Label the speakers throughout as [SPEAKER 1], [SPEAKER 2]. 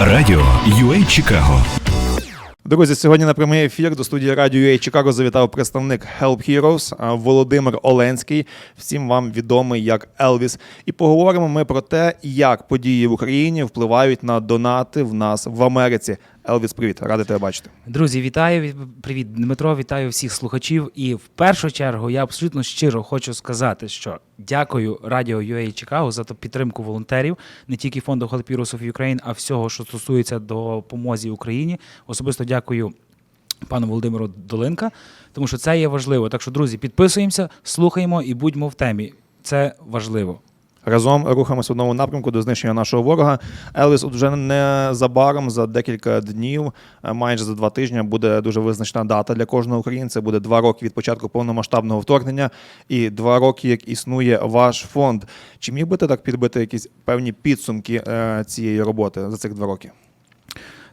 [SPEAKER 1] Радіо UA Чикаго.
[SPEAKER 2] Друзі, сьогодні на прямий ефір до студії радіо UA Чикаго завітав представник Help Heroes Володимир Оленський. Всім вам відомий як Елвіс. І поговоримо ми про те, як події в Україні впливають на донати в нас в Америці. Елвіс, привіт, радий тебе бачити.
[SPEAKER 3] Друзі, вітаю! Привіт, Дмитро, вітаю всіх слухачів. І в першу чергу я абсолютно щиро хочу сказати, що дякую Радіо UA Чикаго за підтримку волонтерів, не тільки фонду of Ukraine, а всього, що стосується допомозі Україні. Особисто дякую пану Володимиру Долинка, тому що це є важливо. Так що, друзі, підписуємося, слухаємо і будьмо в темі. Це важливо.
[SPEAKER 2] Разом рухаємося в одному напрямку до знищення нашого ворога. Елвіс, от вже незабаром за декілька днів, е, майже за два тижні, буде дуже визначна дата для кожного українця. Буде два роки від початку повномасштабного вторгнення і два роки, як існує ваш фонд. Чи міг би ти так підбити якісь певні підсумки е, цієї роботи за цих два роки?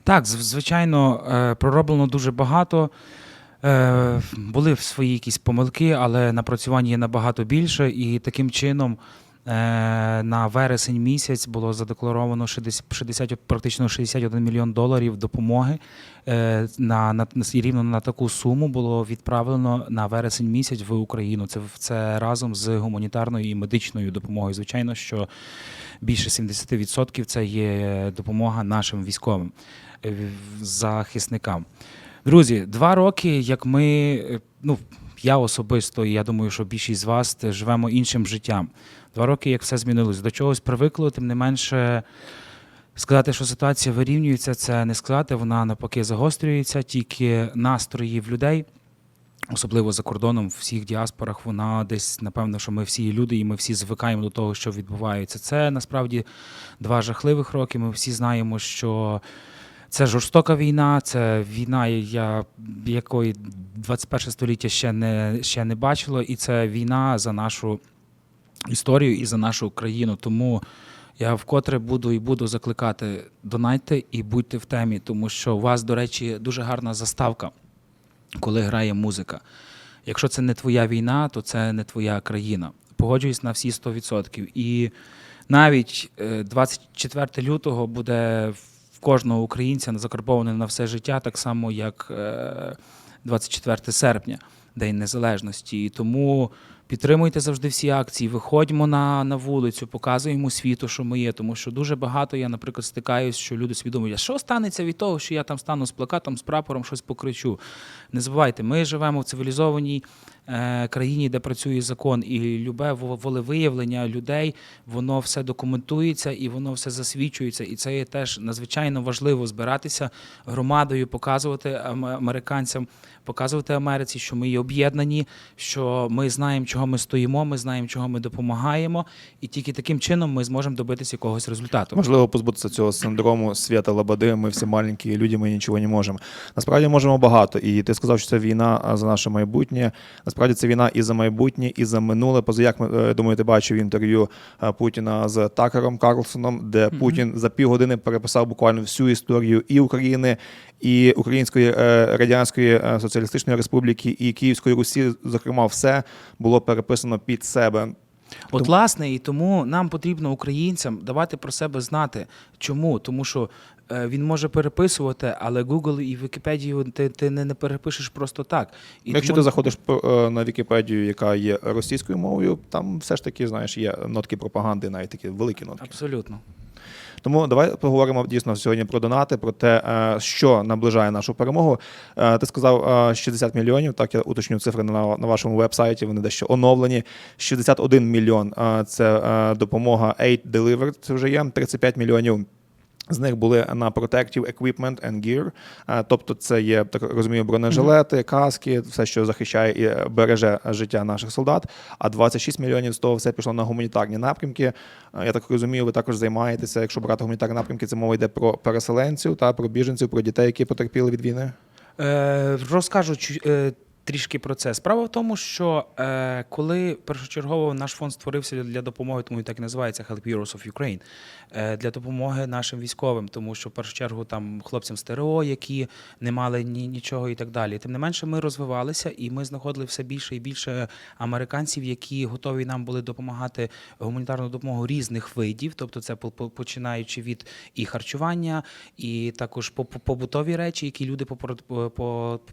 [SPEAKER 3] Так, звичайно, е, пророблено дуже багато. Були свої якісь помилки, але напрацювання є набагато більше. І таким чином на вересень місяць було задекларовано 60, 60, практично 61 мільйон доларів допомоги. Е, На, на, рівно на таку суму було відправлено на вересень місяць в Україну. Це, це разом з гуманітарною і медичною допомогою. Звичайно, що більше 70% це є допомога нашим військовим е, захисникам. Друзі, два роки, як ми, е, ну я особисто, і я думаю, що більшість з вас живемо іншим життям. Два роки, як все змінилось, до чогось привикло, тим не менше. Сказати, що ситуація вирівнюється, це не сказати, вона навпаки загострюється, тільки настрої в людей, особливо за кордоном, в всіх діаспорах, вона десь, напевно, що ми всі люди, і ми всі звикаємо до того, що відбувається. Це насправді два жахливих роки. Ми всі знаємо, що це жорстока війна, це війна, якої 21 століття ще не, ще не бачило, і це війна за нашу історію і за нашу країну. Тому я вкотре буду і буду закликати донайте і будьте в темі, тому що у вас, до речі, дуже гарна заставка, коли грає музика. Якщо це не твоя війна, то це не твоя країна. Погоджуюсь на всі 100%. І навіть е, 24 лютого буде кожного українця закарбоване на все життя, так само як е, 24 серпня, День Незалежності. І тому підтримуйте завжди всі акції, виходьмо на, на вулицю, показуємо світу, що ми є. Тому що дуже багато я, наприклад, стикаюсь, що люди свідомують, а що станеться від того, що я там стану з плакатом, з прапором, щось покричу. Не забувайте, ми живемо в цивілізованій е, країні, де працює закон, і любе во- волевиявлення людей, воно все документується і воно все засвідчується. І це є теж надзвичайно важливо збиратися громадою, показувати ам- американцям, показувати Америці, що ми є об'єднані, що ми знаємо, чого ми стоїмо, ми знаємо, чого ми допомагаємо, і тільки таким чином ми зможемо добитися якогось результату.
[SPEAKER 2] Можливо, позбутися цього синдрому свята лабади. Ми всі маленькі люди, ми нічого не можемо. Насправді можемо багато. І ти сказав, що це війна за наше майбутнє. Насправді це війна і за майбутнє, і за минуле. Поза як ми е, думаю, ти бачив інтерв'ю е, Путіна з Такером Карлсоном, де Путін за півгодини переписав буквально всю історію і України, і Української е, радянської соціалістичної республіки, і Київської Русі. Зокрема, все було переписано під себе.
[SPEAKER 3] От, власне, і тому нам потрібно українцям давати про себе знати. Чому? Тому що він може переписувати, але Google і Вікіпедію ти, ти не, не перепишеш просто так. І
[SPEAKER 2] Якщо
[SPEAKER 3] тому-
[SPEAKER 2] ти заходиш е, на Вікіпедію, яка є російською мовою, там все ж таки, знаєш, є нотки пропаганди, навіть такі великі нотки.
[SPEAKER 3] Абсолютно.
[SPEAKER 2] Тому давай поговоримо дійсно сьогодні про донати, про те, е, що наближає нашу перемогу. Е, Ти сказав е, 60 мільйонів. Так я уточню цифри на, вашому вебсайті. Вони дещо оновлені. 61 мільйон е, це е, допомога Aid Delivered, Це вже є 35 мільйонів. З них були на Protective Equipment and Gear, Е, тобто це є, так розумію, бронежилети, каски, все, що захищає і е, береже життя наших солдат. А 26 мільйонів з того все пішло на гуманітарні напрямки. Е, Я так розумію, ви також займаєтеся, якщо брати гуманітарні напрямки, це мова йде про переселенців та про біженців, про дітей, які потерпіли від війни.
[SPEAKER 3] Е, розкажу е, Трішки про це. Справа в тому, що е, коли першочергово наш фонд створився для, допомоги, тому і так і називається Help Heroes of Ukraine, е, для допомоги нашим військовим, тому що в першу чергу там хлопцям з ТРО, які не мали ні, нічого і так далі. Тим не менше, ми розвивалися і ми знаходили все більше і більше американців, які готові нам були допомагати гуманітарну допомогу різних видів, тобто це по- по- починаючи від і харчування, і також по- по- побутові речі, які люди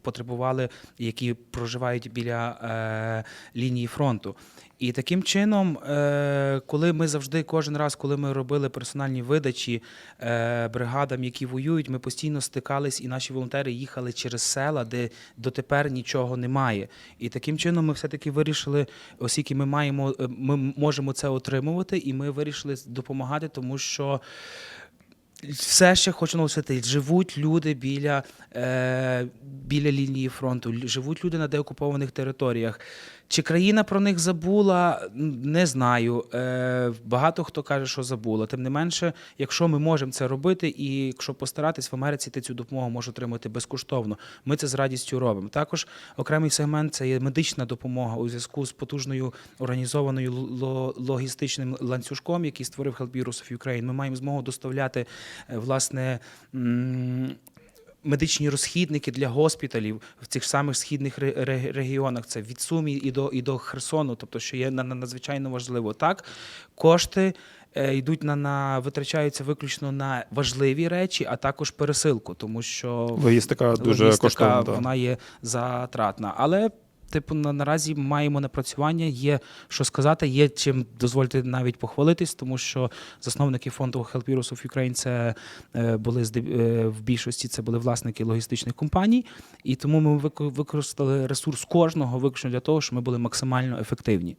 [SPEAKER 3] потребували, які проживають біля е, лінії фронту. І таким чином, е, коли ми завжди, кожен раз, коли ми робили персональні видачі е, бригадам, які воюють, ми постійно стикались, і наші волонтери їхали через села, де дотепер нічого немає. І таким чином ми все-таки вирішили, оскільки ми маємо, е, ми можемо це отримувати, і ми вирішили допомагати, тому що. Все ще хочу наголосити, живуть люди біля, е, біля лінії фронту, живуть люди на деокупованих територіях. Чи країна про них забула, не знаю. Е, багато хто каже, що забула. Тим не менше, якщо ми можемо це робити, і якщо постаратись в Америці, ти цю допомогу можеш отримати безкоштовно. Ми це з радістю робимо. Також окремий сегмент це є медична допомога у зв'язку з потужною організованою ло- логістичним ланцюжком, який створив Help Bureaus of Ukraine. Ми маємо змогу доставляти е, власне. Медичні розхідники для госпіталів в цих самих східних ре- ре- регіонах. Це від Сумі і до, і до Херсону, тобто, що є на- на- надзвичайно важливо. Так, кошти е, йдуть на, на витрачаються виключно на важливі речі, а також пересилку, тому що
[SPEAKER 2] Логістика дуже
[SPEAKER 3] логістика,
[SPEAKER 2] коштовна.
[SPEAKER 3] вона є затратна. Але типу на, наразі маємо напрацювання, є що сказати, є чим дозвольте навіть похвалитись, тому що засновники фонду Help Heroes of Ukraine це е, були е, в більшості це були власники логістичних компаній, і тому ми вико- використали ресурс кожного виключно для того, щоб ми були максимально ефективні.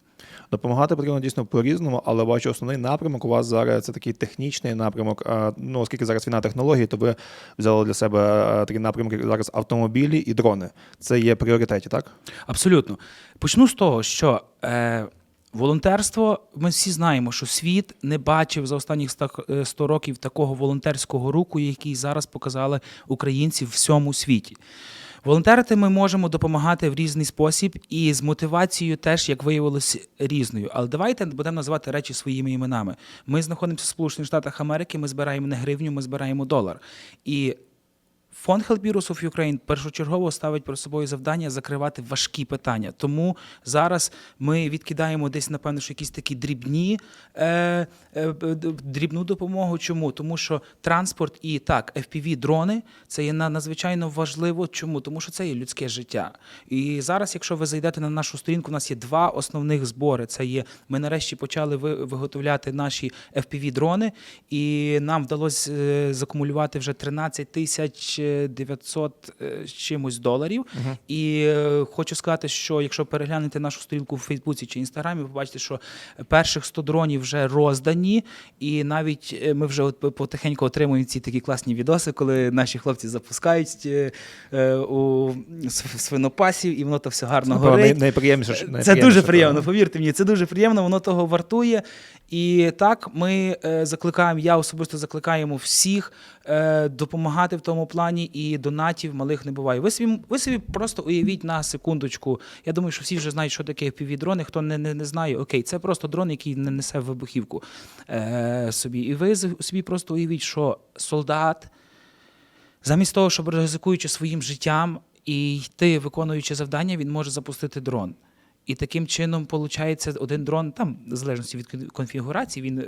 [SPEAKER 2] Допомагати потрібно дійсно по-різному, але бачу основний напрямок у вас зараз це такий технічний напрямок. Ну, оскільки зараз війна технологій, то ви взяли для себе е, такий напрямок як зараз автомобілі і дрони. Це є пріоритеті, так?
[SPEAKER 3] Абсолютно. Почну з того, що е, волонтерство, ми всі знаємо, що світ не бачив за останніх 100 е, 100 років такого волонтерського руху, який зараз показали українці в всьому світі. Волонтерити ми можемо допомагати в різний спосіб і з мотивацією теж, як виявилось, різною. Але давайте будемо називати речі своїми іменами. Ми знаходимося в Сполучених Штатах Америки, ми збираємо не гривню, ми збираємо долар. І Фонд Help Bureaus of Ukraine першочергово ставить перед собою завдання закривати важкі питання. Тому зараз ми відкидаємо десь, напевно, що якісь такі дрібні е, е, дрібну допомогу. Чому? Тому що транспорт і так, FPV-дрони це є на- надзвичайно важливо. Чому? Тому що це є людське життя. І зараз, якщо ви зайдете на нашу сторінку, у нас є два основних збори. Це є ми нарешті почали ви- виготовляти наші FPV-дрони, і нам вдалося е, закумулювати вже 13 тисяч 900 е, з чимось доларів. І е, хочу сказати, що якщо переглянете нашу сторінку в Фейсбуці чи Інстаграмі, ви побачите, що перших 100 дронів вже роздані, і навіть е, ми вже от потихеньку отримуємо ці такі класні відоси, коли наші хлопці запускають у свинопасів, і воно то все гарно
[SPEAKER 2] Напевно,
[SPEAKER 3] горить.
[SPEAKER 2] най- найприємніше.
[SPEAKER 3] Це
[SPEAKER 2] найприємніше,
[SPEAKER 3] дуже приємно, повірте мені, це дуже приємно, воно того вартує. І так, ми закликаємо, я особисто закликаємо всіх е, допомагати в тому плані, і донатів малих не буває. Ви собі, ви собі просто уявіть на секундочку. Я думаю, що всі вже знають, що таке FPV-дрони. Хто не, не, не знає, окей, це просто дрон, який не несе вибухівку е, собі. І ви собі просто уявіть, що солдат замість того, щоб ризикуючи своїм життям і йти, виконуючи завдання, він може запустити дрон. І таким чином, виходить, один дрон, там, в залежності від конфігурації, він е,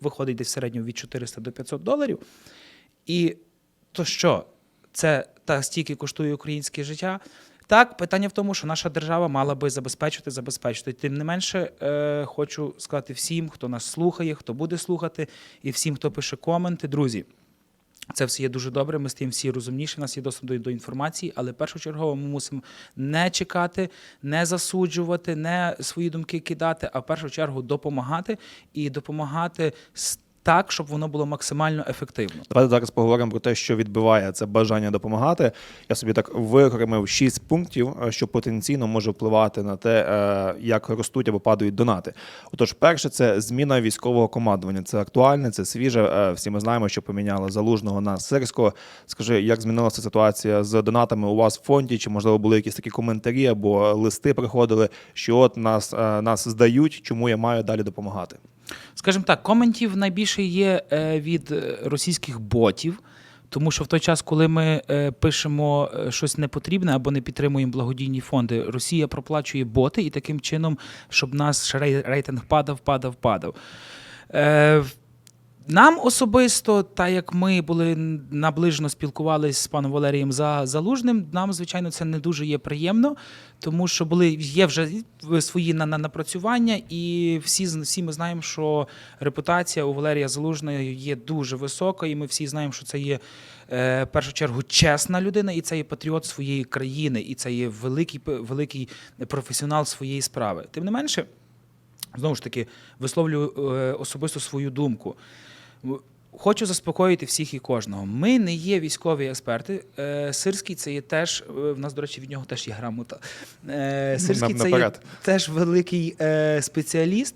[SPEAKER 3] виходить десь в середньому від 400 до 500 доларів. І то що? Це та стільки коштує українське життя. Так, питання в тому, що наша держава мала би забезпечити, забезпечити. Тим не менше, е, хочу сказати всім, хто нас слухає, хто буде слухати, і всім, хто пише коменти, друзі. Це все є дуже добре. Ми з тим всі розумніші. У нас є доступ до, інформації, але першочергово ми мусимо не чекати, не засуджувати, не свої думки кидати, а в першу чергу допомагати і допомагати так, щоб воно було максимально ефективно.
[SPEAKER 2] Давайте зараз поговоримо про те, що відбиває це бажання допомагати. Я собі так виокремив шість пунктів, е, що потенційно може впливати на те, е, як ростуть або падають донати. Отож, перше, це зміна військового командування. Це актуальне, це свіже. Е, Всі ми знаємо, що поміняли залужного на сирського. Скажи, як змінилася ситуація з донатами у вас в фонді? Чи можливо були якісь такі коментарі або листи приходили, що от нас, нас здають, чому я маю далі допомагати?
[SPEAKER 3] Скажімо так, коментів найбільше є е, від е, російських ботів. Тому що в той час, коли ми е, пишемо щось непотрібне або не підтримуємо благодійні фонди, Росія проплачує боти і таким чином, щоб наш рейтинг падав, падав, падав. Нам особисто, так як ми були наближено спілкувалися з паном Валерієм За- Залужним, нам, звичайно, це не дуже є приємно, тому що були, є вже свої на, на, напрацювання, і всі, всі ми знаємо, що репутація у Валерія Залужного є дуже висока, і ми всі знаємо, що це є е, в першу чергу чесна людина, і це є патріот своєї країни, і це є великий, великий професіонал своєї справи. Тим не менше, знову ж таки, висловлюю е, особисто свою думку. Хочу заспокоїти всіх і кожного. Ми не є військові експерти. Е, Сирський це є теж. е, В нас, до речі, від нього теж є грамота. Е, Сирський
[SPEAKER 2] Нам
[SPEAKER 3] це є
[SPEAKER 2] наперед.
[SPEAKER 3] теж великий спеціаліст.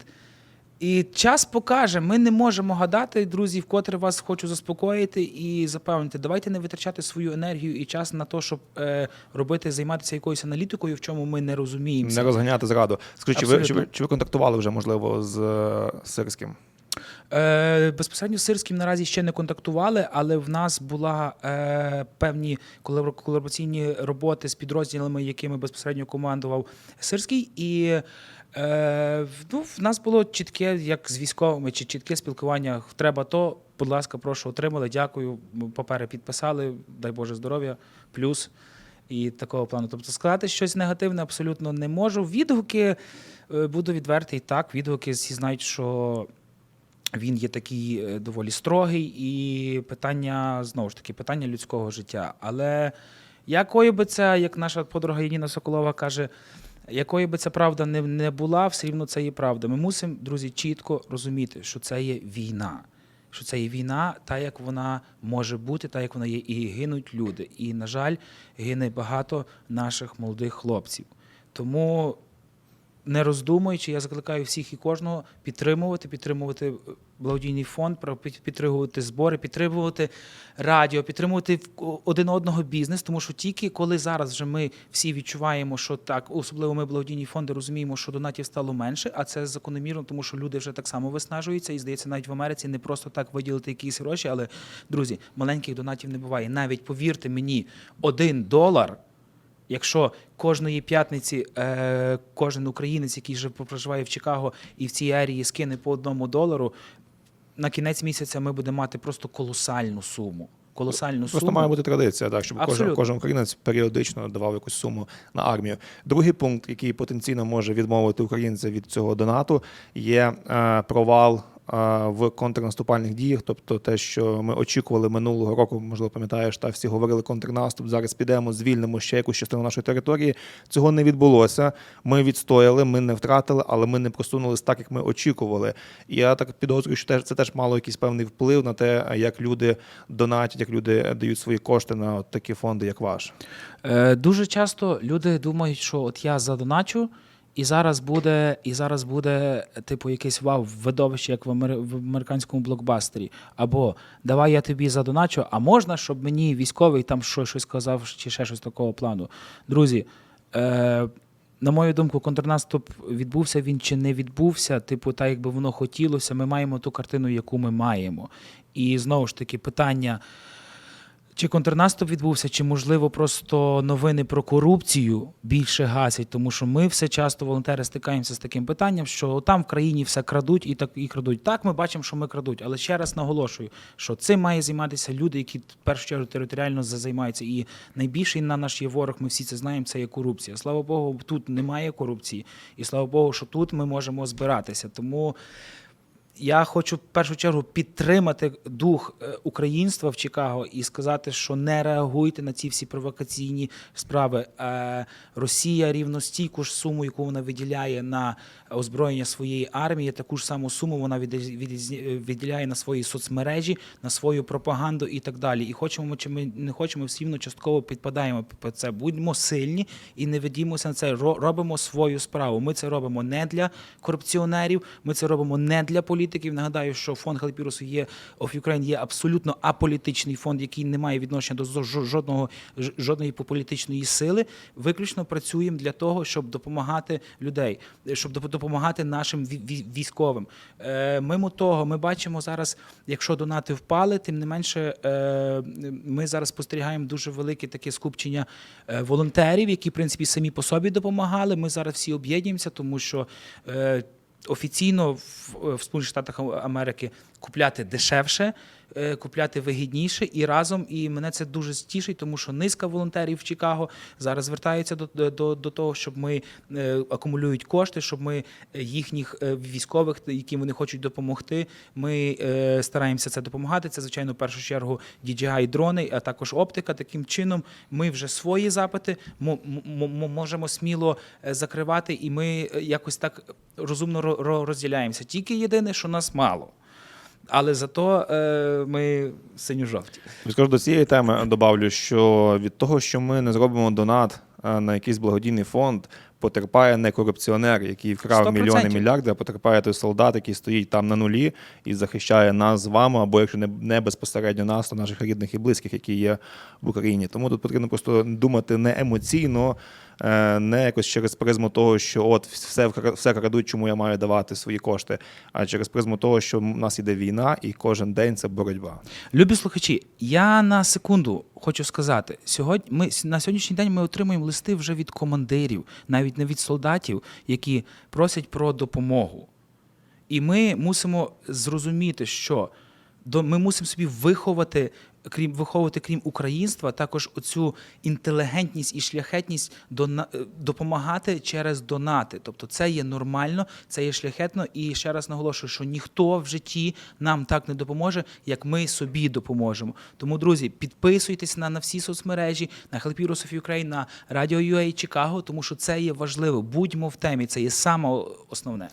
[SPEAKER 3] І час покаже, ми не можемо гадати, друзі, вкотре вас хочу заспокоїти і запевнити. Давайте не витрачати свою енергію і час на те, щоб е, робити, займатися якоюсь аналітикою, в чому ми не розуміємося.
[SPEAKER 2] Не розганяти зраду. Скажіть, чи ви, чи, ви, чи ви контактували вже, можливо, з Сирським?
[SPEAKER 3] Е, безпосередньо з Сирським наразі ще не контактували, але в нас була е, певні колабор- колабораційні роботи з підрозділами, якими безпосередньо командував Сирський. І е, ну, в нас було чітке, як з військовими, чи чітке спілкування. Треба то, будь ласка, прошу, отримали. Дякую. Папери підписали. Дай Боже здоров'я. Плюс. І такого плану. Тобто сказати щось негативне абсолютно не можу. Відгуки, е, буду відвертий, так, відгуки всі знають, що він є такий е, доволі строгий, і питання знову ж таки питання людського життя. Але якою би це, як наша подруга Яніна Соколова каже, якою би ця правда не, не була, все рівно це є правда. Ми мусимо, друзі, чітко розуміти, що це є війна. Що це є війна, та як вона може бути, та як вона є, і гинуть люди. І, на жаль, гине багато наших молодих хлопців. Тому не роздумуючи, я закликаю всіх і кожного підтримувати, підтримувати е, благодійний фонд, підтримувати збори, підтримувати радіо, підтримувати один одного бізнес, тому що тільки коли зараз вже ми всі відчуваємо, що так, особливо ми благодійні фонди розуміємо, що донатів стало менше, а це закономірно, тому що люди вже так само виснажуються, і здається, навіть в Америці не просто так виділити якісь гроші, але друзі, маленьких донатів не буває. Навіть повірте мені, один долар. Якщо кожної п'ятниці е, кожен українець, який вже проживає в Чикаго і в цій ерії скине по одному долару, на кінець місяця ми будемо мати просто колосальну суму. Колосальну
[SPEAKER 2] Просто
[SPEAKER 3] суму.
[SPEAKER 2] має бути традиція, так, щоб кожен, кожен українець періодично давав якусь суму на армію. Другий пункт, який потенційно може відмовити українця від цього донату, є е, провал. В контрнаступальних діях, тобто те, що ми очікували минулого року, можливо, пам'ятаєш, та всі говорили контрнаступ. Зараз підемо, звільнимо ще якусь частину нашої території. Цього не відбулося. Ми відстояли, ми не втратили, але ми не просунулись так, як ми очікували. І я так підозрюю, що теж- це теж мало якийсь певний вплив на те, як люди донатять, як люди дають свої кошти на от такі фонди, як ваш.
[SPEAKER 3] Е, дуже часто люди думають, що от я задоначу, і зараз буде, і зараз буде, типу, якесь вау видовище, як в, амер... в американському блокбастері. Або давай я тобі задоначу, а можна, щоб мені військовий там що, щось сказав, чи ще щось такого плану. Друзі, е, на мою думку, контрнаступ відбувся він чи не відбувся, типу, так якби воно хотілося, ми маємо ту картину, яку ми маємо. І знову ж таки, питання. Чи контрнаступ відбувся, чи можливо просто новини про корупцію більше гасять, тому що ми все часто волонтери стикаємося з таким питанням, що там в країні все крадуть і так і крадуть. Так, ми бачимо, що ми крадуть, але ще раз наголошую, що цим має займатися люди, які в першу чергу територіально за- займаються. І найбільший на наш є ворог, ми всі це знаємо. Це є корупція. Слава Богу, тут немає корупції, і слава Богу, що тут ми можемо збиратися. Тому Я хочу в першу чергу підтримати дух е, українства в Чикаго і сказати, що не реагуйте на ці всі провокаційні справи. Е, Росія рівно стійку ж суму, яку вона виділяє на озброєння своєї армії, таку ж саму суму вона виділяє на свої соцмережі, на свою пропаганду і так далі. І хочемо ми чи ми не хочемо, все рівно частково підпадаємо під це. Будьмо сильні і не ведімося на це. Ро- Робимо свою справу. Ми це робимо не для корупціонерів, ми це робимо не для політиків. Нагадаю, що фонд Help є of Ukraine є абсолютно аполітичний фонд, який не має відношення до жодного жодної політичної сили. Виключно працюємо для того, щоб допомагати людей, щоб допомагати нашим ві- ві- військовим. Е, Мимо того, ми бачимо зараз, якщо донати впали, тим не менше, е, ми зараз спостерігаємо дуже велике таке скупчення е, волонтерів, які в принципі самі по собі допомагали. Ми зараз всі об'єднуємося, тому що. Офіційно в, в Сполучених Штатах Америки купляти дешевше, е, купляти вигідніше і разом. І мене це дуже стішить, тому що низка волонтерів в Чикаго зараз звертаються до, до, до того, щоб ми е, акумулюють кошти, щоб ми їхніх е, військових, яким вони хочуть допомогти. Ми стараємося це допомагати. Це звичайно в першу чергу DJI дрони, а також оптика. Таким чином, ми вже свої запити мо- мо- мо- можемо сміло закривати, і ми якось так розумно ро- ро- розділяємося. Тільки єдине, що нас мало. Але зато е, ми синьо-жовті.
[SPEAKER 2] Скажу до цієї теми добавлю, що від того, що ми не зробимо донат е, на якийсь благодійний фонд, потерпає не корупціонер, який вкрав
[SPEAKER 3] 100%.
[SPEAKER 2] мільйони мільярди, а потерпає той солдат, який стоїть там на нулі і захищає нас з вами, або якщо не, не безпосередньо нас, то наших рідних і близьких, які є в Україні. Тому тут потрібно просто думати не емоційно, не якось через призму того, що от все все крадуть, чому я маю давати свої кошти, а через призму того, що в нас іде війна, і кожен день це боротьба.
[SPEAKER 3] Любі слухачі, я на секунду хочу сказати: сьогодні ми на сьогоднішній день ми отримуємо листи вже від командирів, навіть не від солдатів, які просять про допомогу. І ми мусимо зрозуміти, що ми мусимо собі виховати, крім виховувати, крім українства, також оцю інтелігентність і шляхетність дона- е, допомагати через донати. Тобто це є нормально, це є шляхетно. І ще раз наголошую, що ніхто в житті нам так не допоможе, як ми собі допоможемо. Тому, друзі, підписуйтесь на, на всі соцмережі, на of Ukraine, на Radio UA Чикаго, тому що це є важливо. Будьмо в темі, це є саме основне.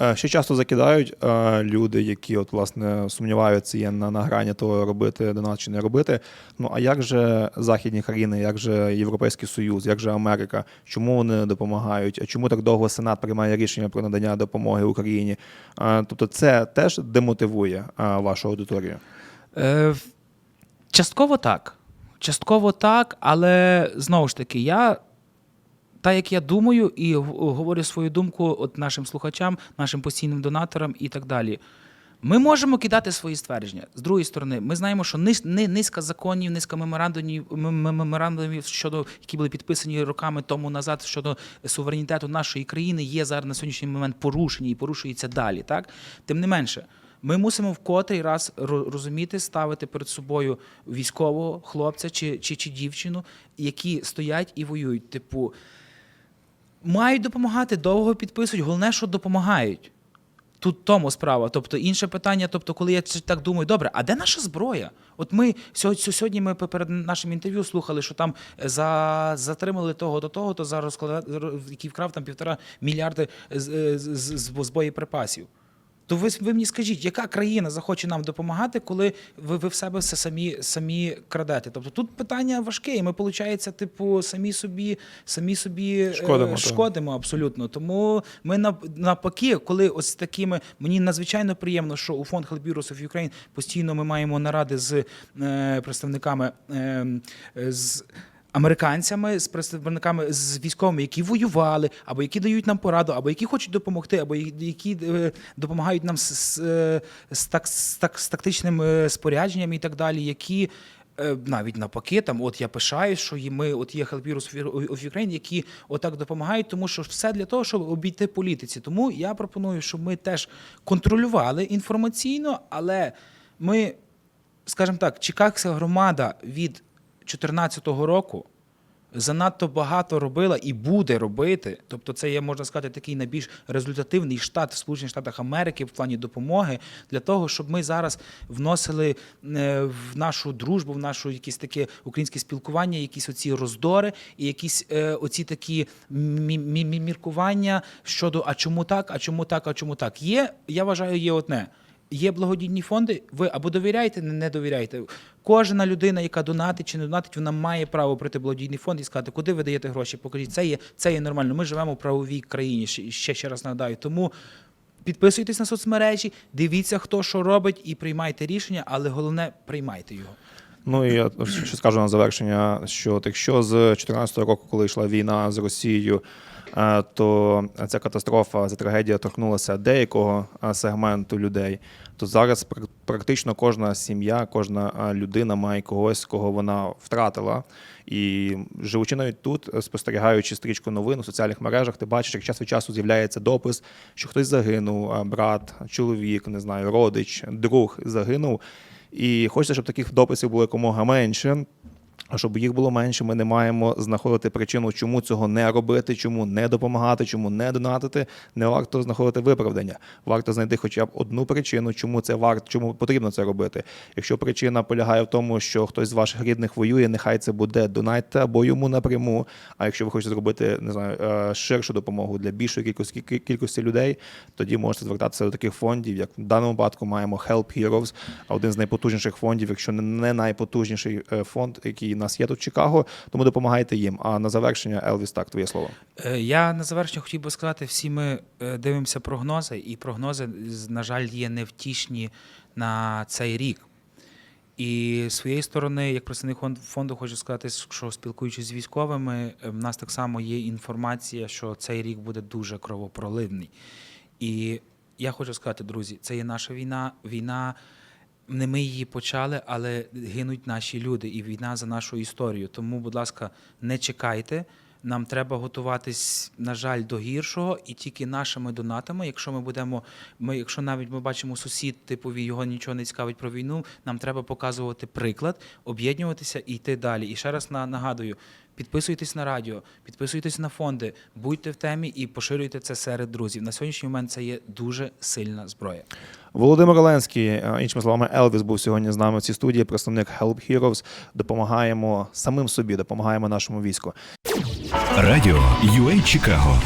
[SPEAKER 2] Е, Ще часто закидають е, люди, які от власне сумніваються є на, на грані того робити донат чи не робити. Ну а як же західні країни, як же Європейський Союз, як же Америка? Чому вони допомагають? Чому так довго Сенат приймає рішення про надання допомоги Україні? Е, Тобто, це теж демотивує вашу аудиторію.
[SPEAKER 3] Е, частково так. Частково так, але знову ж таки, я. Так як я думаю і говорю свою думку от нашим слухачам, нашим постійним донаторам і так далі. Ми можемо кидати свої ствердження. З другої сторони, ми знаємо, що ни- низка законів, низка меморандумів, мем- мем- меморандумів щодо які були підписані роками тому назад щодо суверенітету нашої країни, є зараз на сьогоднішній момент порушені і порушуються далі. Так тим не менше, ми мусимо в котрий раз розуміти, ставити перед собою військового хлопця чи, чи, чи дівчину, які стоять і воюють. Типу, мають допомагати, довго підписують. Головне, що допомагають. Тут тому справа. Тобто інше питання, тобто, коли я так думаю, добре, а де наша зброя? От ми сьогодні, ми перед нашим інтерв'ю слухали, що там за, затримали того до того, то зараз який вкрав там півтора мільярди з, з, з, з боєприпасів. То ви, ви мені скажіть, яка країна захоче нам допомагати, коли ви, ви в себе все самі, самі крадете? Тобто тут питання важке, і ми, виходить, типу, самі собі, самі собі е,
[SPEAKER 2] Шкодимо, так.
[SPEAKER 3] шкодимо абсолютно. Тому ми нав- навпаки, коли ось такими мені надзвичайно приємно, що у фонд Help Bureaus of Ukraine постійно ми маємо наради з е, представниками е, з. Американцями з представниками з військовими, які воювали, або які дають нам пораду, або які хочуть допомогти, або які е, допомагають нам з, з, е, з, так, з, так, з тактичним е, спорядженням і так далі, які навіть навпаки, там, от я пишаюсь, що і ми, от є of of Ukraine, які отак допомагають, тому що все для того, щоб обійти політиці. Тому я пропоную, щоб ми теж контролювали інформаційно, але ми, скажімо так, Чикагська громада від 2014 року занадто багато робила і буде робити. Тобто, це є можна сказати такий найбільш результативний штат в Сполучених Штатах Америки в плані допомоги для того, щоб ми зараз вносили е, в нашу дружбу, в нашу якісь таке українське спілкування, якісь оці роздори і якісь е, оці такі мі- мі- мі- міркування щодо а чому так, а чому так, а чому так. Є, я вважаю, є одне. Є благодійні фонди, ви або довіряєте, не довіряєте. Кожна людина, яка донатить чи не донатить, вона має право прийти в благодійний фонд і сказати, куди ви даєте гроші, покажіть. Це є, це є нормально. Ми живемо в правовій країні, ще, ще раз нагадаю. Тому підписуйтесь на соцмережі, дивіться, хто що робить, і приймайте рішення, але головне приймайте його.
[SPEAKER 2] Ну і я ще скажу на завершення, що якщо з 2014 року, коли йшла війна з Росією, е, то ця катастрофа, ця трагедія торкнулася деякого е, сегменту людей, то зараз пр- практично кожна сім'я, кожна е, людина має когось, кого вона втратила. І живучи навіть тут, спостерігаючи стрічку новин у соціальних мережах, ти бачиш, як час від часу з'являється допис, що хтось загинув, брат, чоловік, не знаю, родич, друг загинув. І хочеться, щоб таких дописів було якомога менше. А щоб їх було менше, ми не маємо знаходити причину, чому цього не робити, чому не допомагати, чому не донатити. Не варто знаходити виправдання. Варто знайти хоча б одну причину, чому це варто, чому потрібно це робити. Якщо причина полягає в тому, що хтось з ваших рідних воює, нехай це буде донатьте або йому напряму. А якщо ви хочете зробити не знаю е, ширшу допомогу для більшої кількості кількості людей, тоді можете звертатися до таких фондів, як в даному випадку маємо Help Heroes, один з найпотужніших фондів, якщо не- не найпотужніший е, фонд, який нас є тут Чикаго. Тому допомагайте їм. А на завершення, Елвіс, так, твоє слово.
[SPEAKER 3] Е, Я на завершення хотів би сказати, всі ми е, дивимося прогнози, і прогнози, на жаль, є невтішні на цей рік. І з своєї сторони, як представник фон- фонду, хочу сказати, що спілкуючись з військовими, е, в нас так само є інформація, що цей рік буде дуже кровопроливний. І я хочу сказати, друзі, це є наша війна. Війна не ми її почали, але гинуть наші люди, і війна за нашу історію. Тому, будь ласка, не чекайте. Нам треба готуватись, на жаль, до гіршого, і тільки нашими донатами, якщо ми будемо, ми, якщо навіть ми бачимо сусід, типові його нічого не цікавить про війну, нам треба показувати приклад, об'єднуватися і йти далі. І ще раз на- нагадую: підписуйтесь на радіо, підписуйтесь на фонди, будьте в темі і поширюйте це серед друзів. На сьогоднішній момент це є дуже сильна зброя.
[SPEAKER 2] Володимир Оленський, е, іншими словами, Елвіс був сьогодні з нами в цій студії. Представник Help Heroes. Допомагаємо самим собі, допомагаємо нашому війську.
[SPEAKER 1] Радіо UA Чикаго